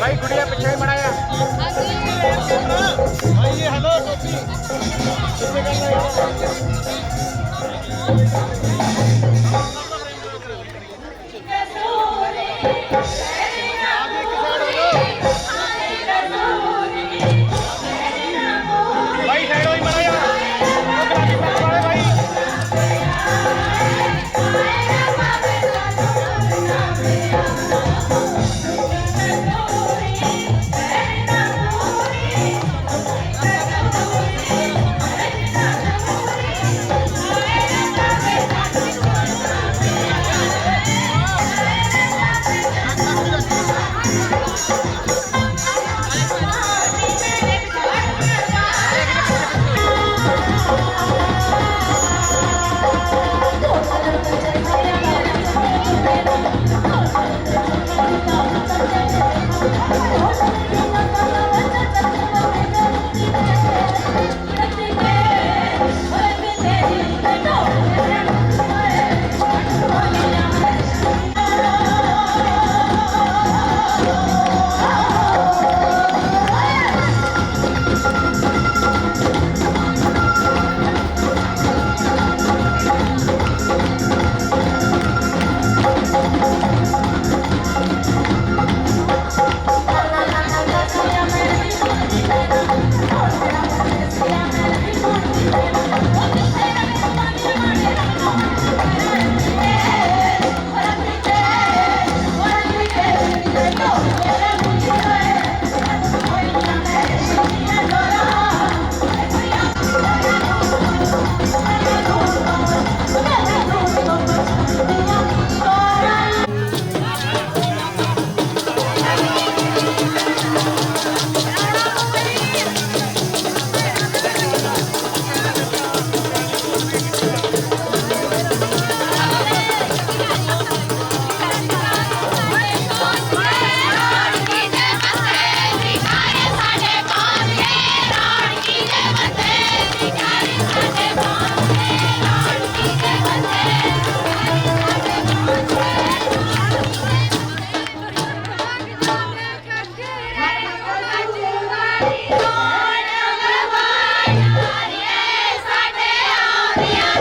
ਭਾਈ ਗੁੜੀਆ ਪਿੱਛੇ ਮੜਾਇਆ।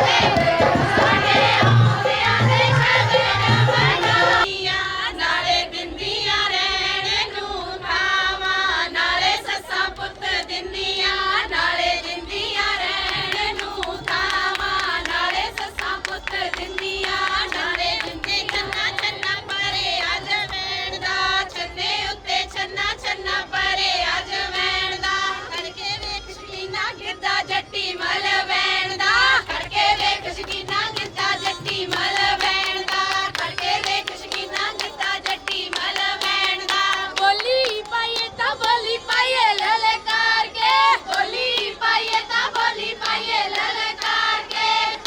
Amém.